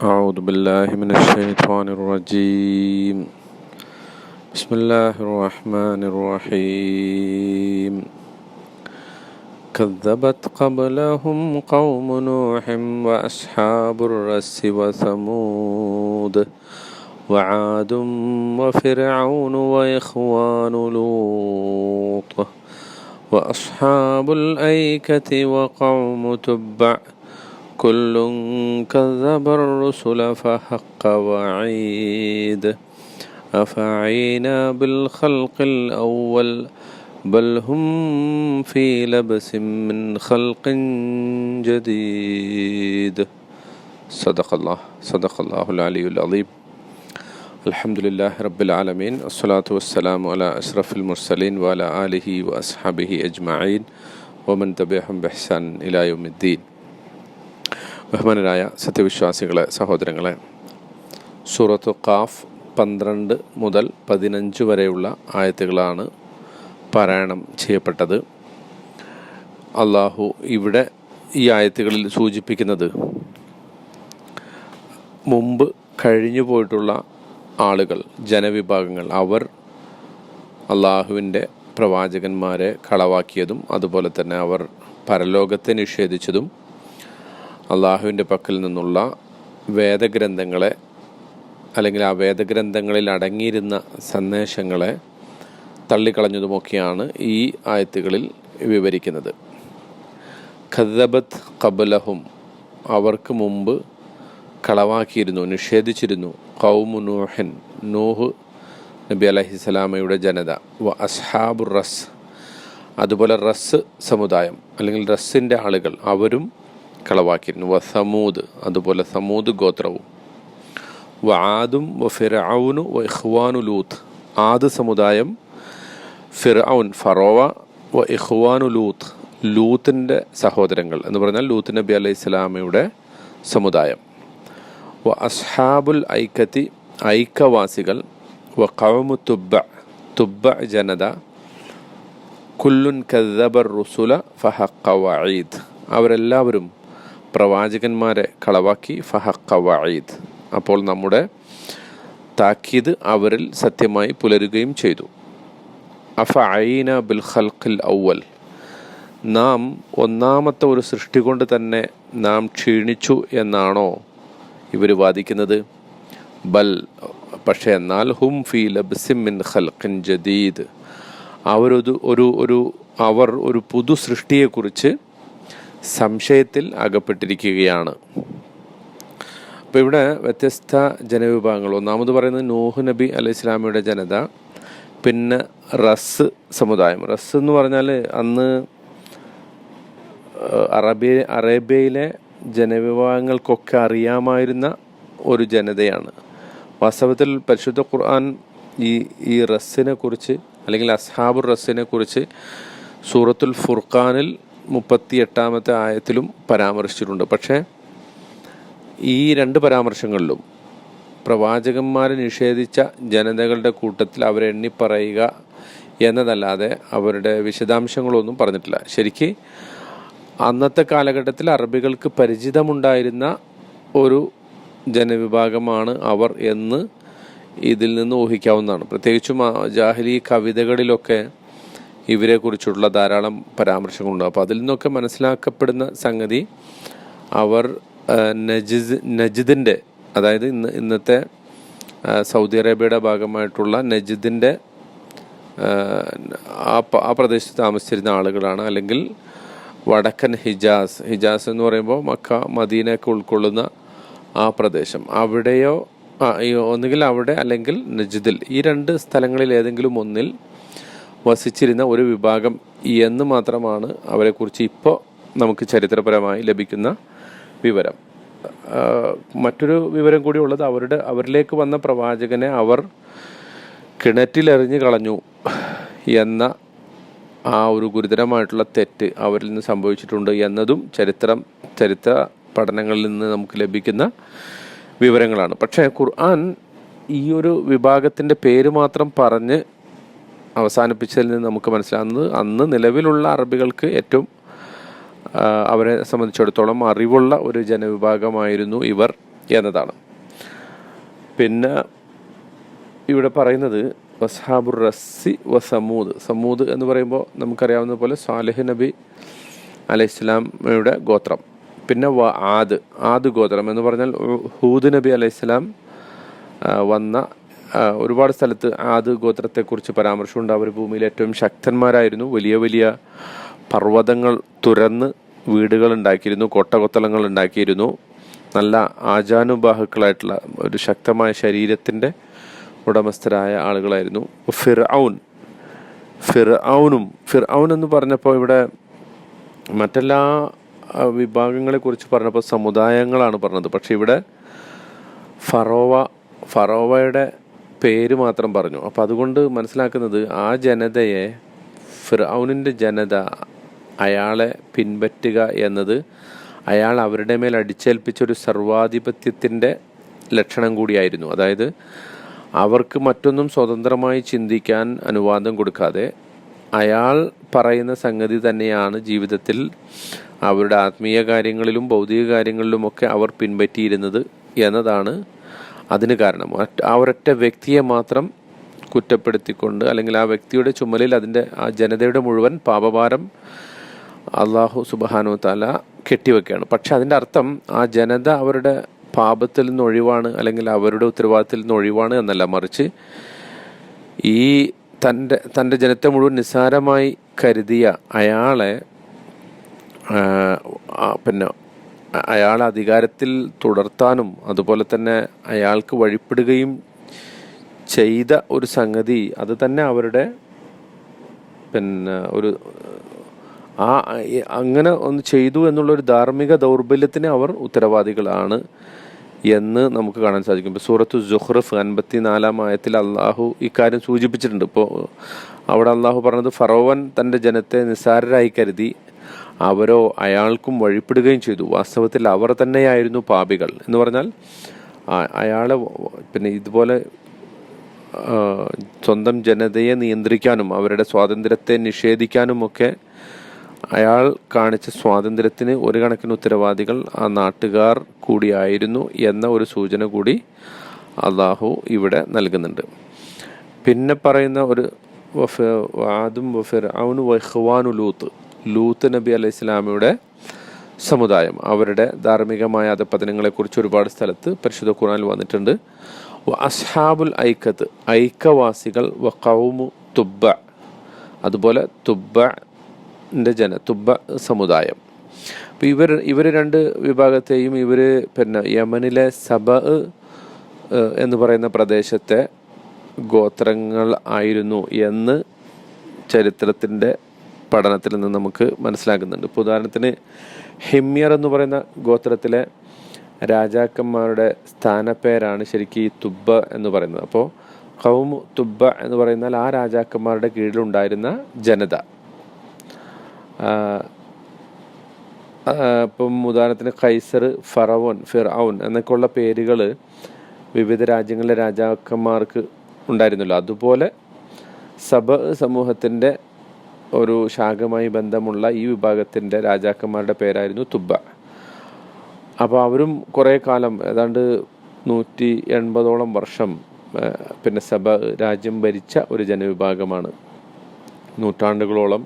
أعوذ بالله من الشيطان الرجيم. بسم الله الرحمن الرحيم. كذبت قبلهم قوم نوح وأصحاب الرس وثمود وعاد وفرعون وإخوان لوط وأصحاب الأيكة وقوم تبع كل كذب الرسل فحق وعيد. أفعينا بالخلق الأول بل هم في لبس من خلق جديد. صدق الله صدق الله العلي العظيم. الحمد لله رب العالمين الصلاة والسلام على أشرف المرسلين وعلى آله وأصحابه أجمعين. ومن تبعهم بإحسان إلى يوم الدين. ബഹുമാനരായ സത്യവിശ്വാസികളെ സഹോദരങ്ങളെ സൂറത്തു കാഫ് പന്ത്രണ്ട് മുതൽ പതിനഞ്ച് വരെയുള്ള ആയത്തുകളാണ് പാരായണം ചെയ്യപ്പെട്ടത്. അള്ളാഹു ഇവിടെ ഈ ആയത്തുകളിൽ സൂചിപ്പിക്കുന്നത് മുമ്പ് കഴിഞ്ഞു പോയിട്ടുള്ള ആളുകൾ ജനവിഭാഗങ്ങൾ അവർ അള്ളാഹുവിന്റെ പ്രവാചകന്മാരെ കളവാക്കിയതും അതുപോലെ തന്നെ അവർ പരലോകത്തെ നിഷേധിച്ചതും അള്ളാഹുവിന്റെ പക്കൽ നിന്നുള്ള വേദഗ്രന്ഥങ്ങളെ അല്ലെങ്കിൽ ആ വേദഗ്രന്ഥങ്ങളിൽ അടങ്ങിയിരുന്ന സന്ദേശങ്ങളെ തള്ളിക്കളഞ്ഞതുമൊക്കെയാണ് ഈ ആയത്തുകളിൽ വിവരിക്കുന്നത്. ഖദബത്ത് കബലഹും അവർക്ക് മുമ്പ് കളവാക്കിയിരുന്നു നിഷേധിച്ചിരുന്നു. കൗമു നൂഹൻ നൂഹ് നബി അലഹിസ്സലാമയുടെ ജനത. വ അസ്ഹാബുർ റസ് അതുപോലെ റസ് സമുദായം അല്ലെങ്കിൽ റസ്സിന്റെ ആളുകൾ. അവരും കളവാക്കിയിരുന്നു. വ സമൂദ് അതുപോലെ സമൂദ് ഗോത്രവും. വ ആദും വ ഫിറൌനു വ ഇഹ്വാനു ലൂത്ത്. ആദ് സമുദായം ഫിറൌൻ ഫറോവ വ ഇഹ്വാനു ലൂത്ത് ലൂത്തിന്റെ സഹോദരങ്ങൾ എന്ന് പറഞ്ഞാൽ ലൂത്ത് നബി അലൈഹി സ്വലാമയുടെ സമുദായം. വ അസ്ഹാബുൽ ഐക്കത്തി ഐക്കവാസികൾ വ കവമു തുബ്ബ തുബ്ബ ജനത. കുല്ലുൻ കദബർ റുസുല ഫഹക്ക വഈദ്. അവരെല്ലാവരും പ്രവാചകന്മാരെ കളവാക്കി ഫഹക്ക വായിദ് അപ്പോൾ നമ്മുടെ താക്കീത് അവരിൽ സത്യമായി പുലരുകയും ചെയ്തു. അഫ ബിൽ ഖൽഖിൽ ഔവൽ. നാം ഒന്നാമത്തെ ഒരു സൃഷ്ടി കൊണ്ട് തന്നെ നാം ക്ഷീണിച്ചു എന്നാണോ ഇവർ വാദിക്കുന്നത്? ബൽ പക്ഷേ എന്നാൽ ഹും ഫീ ലബ്സിം മിൻ ഖൽഖിൻ ജദീദ്. അവരൊരു ഒരു ഒരു അവർ ഒരു പുതു സൃഷ്ടിയെക്കുറിച്ച് സംശയത്തിൽ അകപ്പെട്ടിരിക്കുകയാണ്. അപ്പോൾ ഇവിടെ വ്യത്യസ്ത ജനവിഭാഗങ്ങൾ. ഒന്നാമത് പറയുന്നത് നൂഹ് നബി അലൈഹി ഇസ്ലാമിയുടെ ജനത പിന്നെ റസ് സമുദായം. റസ് എന്ന് പറഞ്ഞാൽ അന്ന് അറബിയ അറേബ്യയിലെ ജനവിഭാഗങ്ങൾക്കൊക്കെ അറിയാമായിരുന്ന ഒരു ജനതയാണ്. വാസ്തവത്തിൽ പരിശുദ്ധ ഖുർആൻ ഈ ഈ റസ്സിനെ കുറിച്ച് അല്ലെങ്കിൽ അസ്ഹാബുർ റസ്സിനെ കുറിച്ച് സൂറത്തുൽ ഫുർഖാനിൽ മുപ്പത്തി എട്ടാമത്തെ ആയത്തിലും പരാമർശിച്ചിട്ടുണ്ട്. പക്ഷേ ഈ രണ്ട് പരാമർശങ്ങളിലും പ്രവാചകന്മാരെ നിഷേധിച്ച ജനതകളുടെ കൂട്ടത്തിൽ അവരെ എണ്ണിപ്പറയുക എന്നതല്ലാതെ അവരുടെ വിശദാംശങ്ങളൊന്നും പറഞ്ഞിട്ടില്ല. ശരിക്ക് അന്നത്തെ കാലഘട്ടത്തിൽ അറബികൾക്ക് പരിചിതമുണ്ടായിരുന്ന ഒരു ജനവിഭാഗമാണ് അവർ എന്ന് ഇതിൽ നിന്ന് ഊഹിക്കാവുന്നതാണ്. പ്രത്യേകിച്ചും ജാഹലി കവിതകളിലൊക്കെ ഇവരെക്കുറിച്ചുള്ള ധാരാളം പരാമർശങ്ങളുണ്ട്. അപ്പോൾ അതിൽ നിന്നൊക്കെ മനസ്സിലാക്കപ്പെടുന്ന സംഗതി അവർ നജിദ് നജിദിന്റെ അതായത് ഇന്ന് ഇന്നത്തെ സൗദി അറേബ്യയുടെ ഭാഗമായിട്ടുള്ള നജിദിന്റെ ആ ആ പ്രദേശത്ത് താമസിച്ചിരുന്ന ആളുകളാണ്. അല്ലെങ്കിൽ വടക്കൻ ഹിജാസ് ഹിജാസ് എന്ന് പറയുമ്പോൾ മക്ക മദീനയൊക്കെ ഉൾക്കൊള്ളുന്ന ആ പ്രദേശം. അവിടെയോ ഒന്നുകിൽ അവിടെ അല്ലെങ്കിൽ നജിദിൽ. ഈ രണ്ട് സ്ഥലങ്ങളിൽ ഏതെങ്കിലും ഒന്നിൽ വസിച്ചിരുന്ന ഒരു വിഭാഗം എന്ന് മാത്രമാണ് അവരെക്കുറിച്ച് ഇപ്പോൾ നമുക്ക് ചരിത്രപരമായി ലഭിക്കുന്ന വിവരം. മറ്റൊരു വിവരം കൂടി ഉള്ളത് അവരുടെ അവരിലേക്ക് വന്ന പ്രവാചകനെ അവർ കിണറ്റിലെറിഞ്ഞു കളഞ്ഞു എന്ന ആ ഒരു ഗുരുതരമായിട്ടുള്ള തെറ്റ് അവരിൽ നിന്ന് സംഭവിച്ചിട്ടുണ്ട് എന്നതും ചരിത്രം ചരിത്ര പഠനങ്ങളിൽ നിന്ന് നമുക്ക് ലഭിക്കുന്ന വിവരങ്ങളാണ്. പക്ഷേ ഖുർആൻ ഈ ഒരു വിഭാഗത്തിന്റെ പേര് മാത്രം പറഞ്ഞ് അവസാനിപ്പിച്ചതിൽ നിന്ന് നമുക്ക് മനസ്സിലാകുന്നത് അന്ന് നിലവിലുള്ള അറബികൾക്ക് ഏറ്റവും അവരെ സംബന്ധിച്ചിടത്തോളം അറിവുള്ള ഒരു ജനവിഭാഗമായിരുന്നു ഇവർ എന്നതാണ്. പിന്നെ ഇവിടെ പറയുന്നത് വസാബുർ റസ്സി വസമൂദ് സമൂദ്. എന്ന് പറയുമ്പോൾ നമുക്കറിയാവുന്ന പോലെ സാലിഹ് നബി അലൈഹി ഇസ്ലാമയുടെ ഗോത്രം. പിന്നെ വ ആദ് ആദ് ഗോത്രം എന്ന് പറഞ്ഞാൽ ഹൂദ് നബി അലൈഹി വന്ന ഒരുപാട് സ്ഥലത്ത് ആദ് ഗോത്രത്തെക്കുറിച്ച് പരാമർശമുണ്ട്. അവർ ഭൂമിയിൽ ഏറ്റവും ശക്തന്മാരായിരുന്നു. വലിയ വലിയ പർവതങ്ങൾ തുരന്ന് വീടുകൾ ഉണ്ടാക്കിയിരുന്നു കോട്ടകൊത്തളങ്ങൾ ഉണ്ടാക്കിയിരുന്നു. നല്ല ആചാനുബാഹുക്കളായിട്ടുള്ള ഒരു ശക്തമായ ശരീരത്തിന്റെ ഉടമസ്ഥരായ ആളുകളായിരുന്നു. ഫിർ ഔൻ ഫിർ ഔനും ഫിർ ഔൻ എന്ന് പറഞ്ഞപ്പോൾ ഇവിടെ മറ്റെല്ലാ വിഭാഗങ്ങളെക്കുറിച്ച് പറഞ്ഞപ്പോൾ സമുദായങ്ങളാണ് പറഞ്ഞത്. പക്ഷേ ഇവിടെ ഫറോവ ഫറോവയുടെ പേര് മാത്രം പറഞ്ഞു. അപ്പോൾ അതുകൊണ്ട് മനസ്സിലാക്കുന്നത് ആ ജനതയെ ഫിറൌനിന്റെ ജനത അയാളെ പിൻപറ്റുക എന്നത് അയാൾ അവരുടെ മേൽ അടിച്ചേൽപ്പിച്ചൊരു സർവാധിപത്യത്തിന്റെ ലക്ഷണം കൂടിയായിരുന്നു. അതായത് അവർക്ക് മറ്റൊന്നും സ്വതന്ത്രമായി ചിന്തിക്കാൻ അനുവാദം കൊടുക്കാതെ അയാൾ പറയുന്ന സംഗതി തന്നെയാണ് ജീവിതത്തിൽ അവരുടെ ആത്മീയ കാര്യങ്ങളിലും ഭൗതിക കാര്യങ്ങളിലുമൊക്കെ അവർ പിൻപറ്റിയിരുന്നത് എന്നതാണ് അതിന് കാരണം. ആ ഒരൊറ്റ വ്യക്തിയെ മാത്രം കുറ്റപ്പെടുത്തിക്കൊണ്ട് അല്ലെങ്കിൽ ആ വ്യക്തിയുടെ ചുമലിൽ അതിന്റെ ആ ജനതയുടെ മുഴുവൻ പാപഭാരം അള്ളാഹു സുബാനു താല കെട്ടിവെക്കുകയാണ്. പക്ഷെ അതിന്റെ അർത്ഥം ആ ജനത അവരുടെ പാപത്തിൽ നിന്ന് ഒഴിവാണ് അല്ലെങ്കിൽ അവരുടെ ഉത്തരവാദിത്തത്തിൽ നിന്ന് ഒഴിവാണ് എന്നല്ല. മറിച്ച് ഈ തന്റെ തന്റെ ജനത്തെ മുഴുവൻ നിസ്സാരമായി കരുതിയ അയാളെ പിന്നെ അയാളെ അധികാരത്തിൽ തുടർത്താനും അതുപോലെ തന്നെ അയാൾക്ക് വഴിപ്പെടുകയും ചെയ്ത ഒരു സംഗതി അത് തന്നെ അവരുടെ പിന്നെ ഒരു ആ അങ്ങനെ ഒന്ന് ചെയ്തു എന്നുള്ള ഒരു ധാർമ്മിക ദൗർബല്യത്തിന് അവർ ഉത്തരവാദികളാണ് എന്ന് നമുക്ക് കാണാൻ സാധിക്കും. ഇപ്പോൾ സൂറത്ത് ജുഹ്റഫ് അൻപത്തി നാലാം ആയത്തിൽ അള്ളാഹു ഇക്കാര്യം സൂചിപ്പിച്ചിട്ടുണ്ട്. ഇപ്പോൾ അവിടെ അള്ളാഹു പറഞ്ഞത് ഫറോവൻ തന്റെ ജനത്തെ നിസ്സാരരായി കരുതി. അവരോ അയാൾക്കും വഴിപ്പെടുകയും ചെയ്തു. വാസ്തവത്തിൽ അവർ തന്നെയായിരുന്നു പാപികൾ എന്ന് പറഞ്ഞാൽ അയാളെ പിന്നെ ഇതുപോലെ സ്വന്തം ജനതയെ നിയന്ത്രിക്കാനും അവരുടെ സ്വാതന്ത്ര്യത്തെ നിഷേധിക്കാനുമൊക്കെ അയാൾ കാണിച്ച സ്വാതന്ത്ര്യത്തിന് ഒരു കണക്കിന് ഉത്തരവാദികൾ ആ നാട്ടുകാർ കൂടിയായിരുന്നു എന്ന ഒരു സൂചന കൂടി അള്ളാഹു ഇവിടെ നൽകുന്നുണ്ട്. പിന്നെ പറയുന്ന ഒരു വഫ- വാദും വഫിർ അവന് വഹ്വാനു ലൂത്ത് നബി അലൈഹി ഇസ്ലാമിയുടെ സമുദായം. അവരുടെ ധാർമ്മികമായ അധപതനങ്ങളെക്കുറിച്ച് ഒരുപാട് സ്ഥലത്ത് പരിശുദ്ധ ഖുറാനിൽ വന്നിട്ടുണ്ട്. അസ്ഹാബുൽ ഐക്കത്ത് ഐക്കവാസികൾ വ കൗമു തുബ്ബ അതുപോലെ തുബ്ബന്റെ ജന തുബ്ബ സമുദായം. അപ്പോൾ ഇവർ ഇവർ രണ്ട് വിഭാഗത്തെയും ഇവർ പിന്നെ യമനിലെ സബ എന്ന് പറയുന്ന പ്രദേശത്തെ ഗോത്രങ്ങൾ ആയിരുന്നു എന്ന് ചരിത്രത്തിന്റെ പഠനത്തിൽ നിന്ന് നമുക്ക് മനസ്സിലാക്കുന്നുണ്ട് ഇപ്പോൾ ഉദാഹരണത്തിന് ഹിമ്യർ എന്ന് പറയുന്ന ഗോത്രത്തിലെ രാജാക്കന്മാരുടെ സ്ഥാനപ്പേരാണ് ശരിക്കും ഈ തുബ്ബ എന്ന് പറയുന്നത്. അപ്പോൾ കൗമു തുബ്ബ എന്ന് പറയുന്നാൽ ആ രാജാക്കന്മാരുടെ കീഴിലുണ്ടായിരുന്ന ജനത. ഇപ്പം ഉദാഹരണത്തിന് ഖൈസർ ഫറവോൻ ഫിർഔൻ എന്നൊക്കെയുള്ള പേരുകൾ വിവിധ രാജ്യങ്ങളിലെ രാജാക്കന്മാർക്ക് ഉണ്ടായിരുന്നല്ലോ. അതുപോലെ സബ സമൂഹത്തിന്റെ ഒരു ശാഖമായി ബന്ധമുള്ള ഈ വിഭാഗത്തിന്റെ രാജാക്കന്മാരുടെ പേരായിരുന്നു തുബ്ബ. അപ്പോൾ അവരും കുറേ കാലം ഏതാണ്ട് നൂറ്റി എൺപതോളം വർഷം പിന്നെ സഭ രാജ്യം ഭരിച്ച ഒരു ജനവിഭാഗമാണ്. നൂറ്റാണ്ടുകളോളം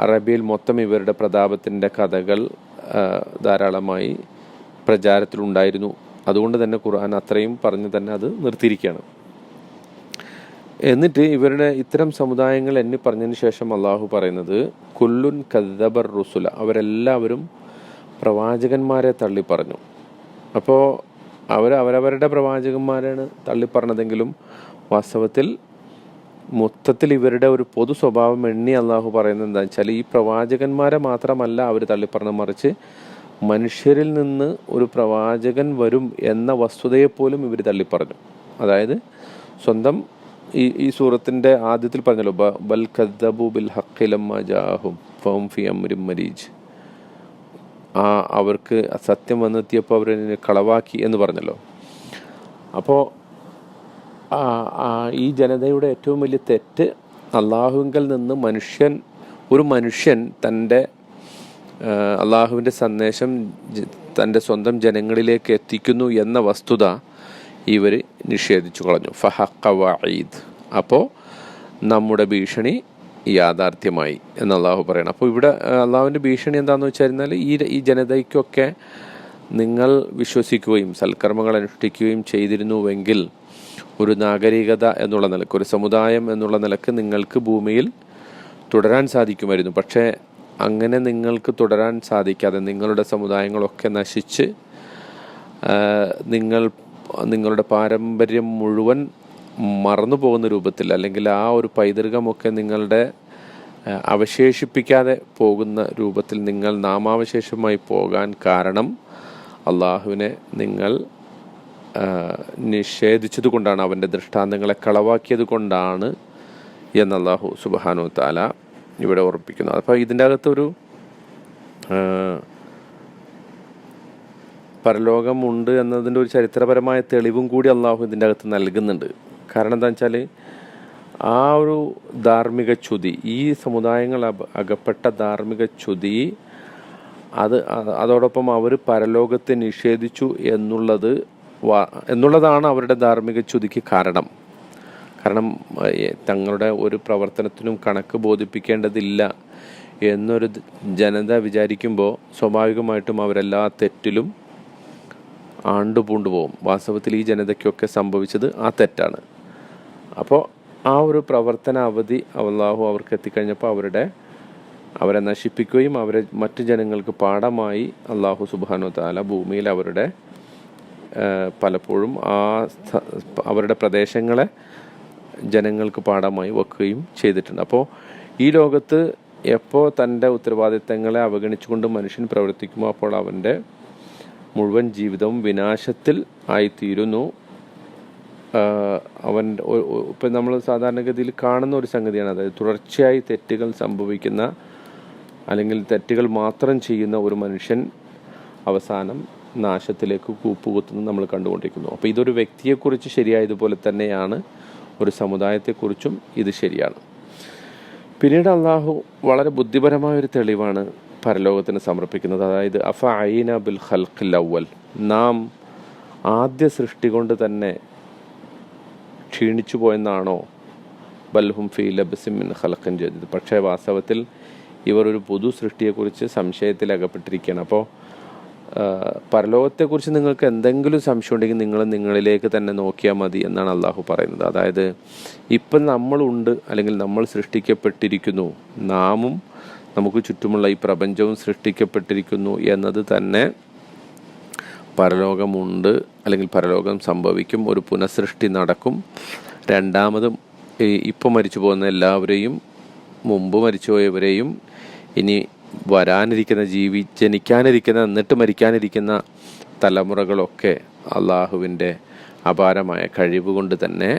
അറേബ്യയിൽ മൊത്തം ഇവരുടെ പ്രതാപത്തിന്റെ കഥകൾ ധാരാളമായി പ്രചാരത്തിലുണ്ടായിരുന്നു. അതുകൊണ്ട് തന്നെ ഖുർആൻ അത്രയും പറഞ്ഞ് തന്നെ അത് നിർത്തിയിരിക്കുകയാണ്. എന്നിട്ട് ഇവരുടെ ഇത്തരം സമുദായങ്ങൾ എന്നെ പറഞ്ഞതിന് ശേഷം അള്ളാഹു പറയുന്നത് കുല്ലുൻ കദ്ദബർ റുസുല. അവരെല്ലാവരും പ്രവാചകന്മാരെ തള്ളി പറഞ്ഞു അപ്പോൾ അവർ അവരവരുടെ പ്രവാചകന്മാരാണ് തള്ളി പറഞ്ഞതെങ്കിലും വാസ്തവത്തിൽ മൊത്തത്തിൽ ഇവരുടെ ഒരു പൊതു സ്വഭാവം എണ്ണി അള്ളാഹു പറയുന്നത് എന്താ വെച്ചാൽ ഈ പ്രവാചകന്മാരെ മാത്രമല്ല അവർ തള്ളിപ്പറഞ്ഞ മറിച്ച് മനുഷ്യരിൽ നിന്ന് ഒരു പ്രവാചകൻ വരും എന്ന വസ്തുതയെപ്പോലും ഇവർ തള്ളിപ്പറഞ്ഞു. അതായത് സ്വന്തം ഈ ഈ സൂറത്തിന്റെ ആദ്യത്തിൽ പറഞ്ഞല്ലോ ബൽ ഖദ്ദബു ബിൽ ഹക്കിലമ്മ ജാഹും ഫൗം ഫി മരീജ്. ആ അവർക്ക് സത്യം വന്നെത്തിയപ്പോൾ അവരെ കളവാക്കി എന്ന് പറഞ്ഞല്ലോ. അപ്പോൾ ഈ ജനതയുടെ ഏറ്റവും വലിയ തെറ്റ് അള്ളാഹുവിൽ നിന്ന് മനുഷ്യൻ ഒരു മനുഷ്യൻ തന്റെ അള്ളാഹുവിന്റെ സന്ദേശം തന്റെ സ്വന്തം ജനങ്ങളിലേക്ക് എത്തിക്കുന്നു എന്ന വസ്തുത ഇവർ നിഷേധിച്ചു കളഞ്ഞു. ഫഹക്ക വഈദ്. അപ്പോൾ നമ്മുടെ ഭീഷണി യാഥാർത്ഥ്യമായി എന്ന് അള്ളാഹു പറയണം. അപ്പോൾ ഇവിടെ അള്ളാഹുവിന്റെ ഭീഷണി എന്താണെന്ന് വെച്ചാൽ ഈ ഈ ജനതയ്ക്കൊക്കെ നിങ്ങൾ വിശ്വസിക്കുകയും സൽക്കർമ്മങ്ങൾ അനുഷ്ഠിക്കുകയും ചെയ്തിരുന്നുവെങ്കിൽ ഒരു നാഗരികത എന്നുള്ള നിലയ്ക്ക് ഒരു സമുദായം എന്നുള്ള നിലയ്ക്ക് നിങ്ങൾക്ക് ഭൂമിയിൽ തുടരാൻ സാധിക്കുമായിരുന്നു. പക്ഷേ അങ്ങനെ നിങ്ങൾക്ക് തുടരാൻ സാധിക്കാതെ നിങ്ങളുടെ സമുദായങ്ങളൊക്കെ നശിച്ച് നിങ്ങൾ നിങ്ങളുടെ പാരമ്പര്യം മുഴുവൻ മറന്നു പോകുന്ന രൂപത്തിൽ അല്ലെങ്കിൽ ആ ഒരു പൈതൃകമൊക്കെ നിങ്ങളുടെ അവശേഷിപ്പിക്കാതെ പോകുന്ന രൂപത്തിൽ നിങ്ങൾ നാമാവശേഷമായി പോകാൻ കാരണം അള്ളാഹുവിനെ നിങ്ങൾ നിഷേധിച്ചത് കൊണ്ടാണ് അവന്റെ ദൃഷ്ടാന്തങ്ങളെ കളവാക്കിയത് കൊണ്ടാണ് എന്ന് അള്ളാഹു സുബാനു താല ഇവിടെ ഉറപ്പിക്കുന്നത്. അപ്പോൾ ഇതിന്റെ അകത്തൊരു പരലോകമുണ്ട് എന്നതിന്റെ ഒരു ചരിത്രപരമായ തെളിവും കൂടി അള്ളാഹു ഇതിന്റെ അകത്ത് നൽകുന്നുണ്ട്. കാരണം എന്താ വെച്ചാൽ ആ ഒരു ധാർമ്മിക ചുതി ഈ സമുദായങ്ങൾ അകപ്പെട്ട ധാർമ്മിക ചുതി അത് അതോടൊപ്പം അവർ പരലോകത്തെ നിഷേധിച്ചു എന്നുള്ളത് എന്നുള്ളതാണ് അവരുടെ ധാർമ്മിക ചുതിക്ക് കാരണം. കാരണം തങ്ങളുടെ ഒരു പ്രവർത്തനത്തിനും കണക്ക് ബോധിപ്പിക്കേണ്ടതില്ല എന്നൊരു ജനത വിചാരിക്കുമ്പോൾ സ്വാഭാവികമായിട്ടും അവരെല്ലാ തെറ്റിലും ആണ്ടുപൂണ്ടു പോകും വാസ്തവത്തിൽ ഈ ജനതയ്ക്കൊക്കെ സംഭവിച്ചത് ആ തെറ്റാണ്. അപ്പോൾ ആ ഒരു പ്രവർത്തന അവധി അള്ളാഹു അവർക്ക് എത്തിക്കഴിഞ്ഞപ്പോൾ അവരുടെ അവരെ നശിപ്പിക്കുകയും അവരെ മറ്റ് ജനങ്ങൾക്ക് പാഠമായി അള്ളാഹു സുബാനു താല ഭൂമിയിൽ അവരുടെ പലപ്പോഴും ആ അവരുടെ പ്രദേശങ്ങളെ ജനങ്ങൾക്ക് പാഠമായി വെക്കുകയും ചെയ്തിട്ടുണ്ട്. അപ്പോൾ ഈ ലോകത്ത് എപ്പോൾ തന്റെ ഉത്തരവാദിത്തങ്ങളെ അവഗണിച്ചുകൊണ്ട് മനുഷ്യൻ പ്രവർത്തിക്കുമോ അപ്പോൾ അവന്റെ മുഴുവൻ ജീവിതവും വിനാശത്തിൽ ആയിത്തീരുന്നു. അവൻ ഇപ്പം നമ്മൾ സാധാരണഗതിയിൽ കാണുന്ന ഒരു സംഗതിയാണ്. അതായത് തുടർച്ചയായി തെറ്റുകൾ സംഭവിക്കുന്ന അല്ലെങ്കിൽ തെറ്റുകൾ മാത്രം ചെയ്യുന്ന ഒരു മനുഷ്യൻ അവസാനം നാശത്തിലേക്ക് കൂപ്പുകുത്തുന്നത് നമ്മൾ കണ്ടുകൊണ്ടിരിക്കുന്നു. അപ്പോൾ ഇതൊരു വ്യക്തിയെക്കുറിച്ച് ശരിയായതുപോലെ തന്നെയാണ് ഒരു സമുദായത്തെക്കുറിച്ചും ഇത് ശരിയാണ്. പിന്നീട് അള്ളാഹു വളരെ ബുദ്ധിപരമായ ഒരു തെളിവാണ് പരലോകത്തിന് സമർപ്പിക്കുന്നത്. അതായത് അഫ ഐന ബിൽ ഖൽഖിൽ അവൽ നാം ആദ്യ സൃഷ്ടി കൊണ്ട് തന്നെ ക്ഷീണിച്ചു പോയെന്നാണോ? ബൽഹും ഫി ലബസിമിൻ ഖലഖൻ ജദീദ്. പക്ഷേ വാസ്തവത്തിൽ ഇവർ ഒരു പുതു സൃഷ്ടിയെക്കുറിച്ച് സംശയത്തിൽ അകപ്പെട്ടിരിക്കുകയാണ് അപ്പോൾ പരലോകത്തെക്കുറിച്ച് നിങ്ങൾക്ക് എന്തെങ്കിലും സംശയം ഉണ്ടെങ്കിൽ നിങ്ങൾ നിങ്ങളിലേക്ക് തന്നെ നോക്കിയാൽ മതി എന്നാണ് അള്ളാഹു പറയുന്നത്. അതായത് ഇപ്പം നമ്മളുണ്ട് അല്ലെങ്കിൽ നമ്മൾ സൃഷ്ടിക്കപ്പെട്ടിരിക്കുന്നു. നാമും നമുക്ക് ചുറ്റുമുള്ള ഈ പ്രപഞ്ചവും സൃഷ്ടിക്കപ്പെട്ടിരിക്കുന്നു എന്നത് തന്നെ പരലോകമുണ്ട് അല്ലെങ്കിൽ പരലോകം സംഭവിക്കും ഒരു പുനഃസൃഷ്ടി നടക്കും. രണ്ടാമതും ഇപ്പോൾ ഇപ്പം മരിച്ചു പോകുന്ന എല്ലാവരെയും മുമ്പ് മരിച്ചുപോയവരെയും ഇനി വരാനിരിക്കുന്ന ജീവി ജനിക്കാനിരിക്കുന്ന എന്നിട്ട് മരിക്കാനിരിക്കുന്ന തലമുറകളൊക്കെ അള്ളാഹുവിന്റെ അപാരമായ കഴിവ് കൊണ്ട് തന്നെ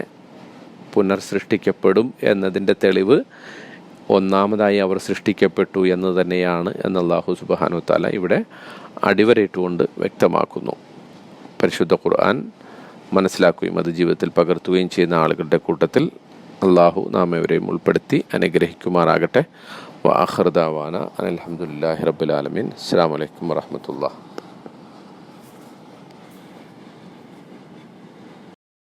പുനർസൃഷ്ടിക്കപ്പെടും എന്നതിന്റെ തെളിവ് ഒന്നാമതായി അവർ സൃഷ്ടിക്കപ്പെട്ടു എന്ന് തന്നെയാണ് എന്ന് അള്ളാഹു സുബാനു താല ഇവിടെ അടിവരയിട്ടുകൊണ്ട് വ്യക്തമാക്കുന്നു. പരിശുദ്ധ ഖുർആൻ മനസ്സിലാക്കുകയും അത് ജീവിതത്തിൽ പകർത്തുകയും ചെയ്യുന്ന ആളുകളുടെ കൂട്ടത്തിൽ അള്ളാഹു നാം ഇവരെയും ഉൾപ്പെടുത്തി അനുഗ്രഹിക്കുമാറാകട്ടെ. വാഹൃദാവാന അലഹമുല്ലാഹി റബുലാലമീൻ അസ്സാം വലൈക്കും വാഹമത്തുള്ള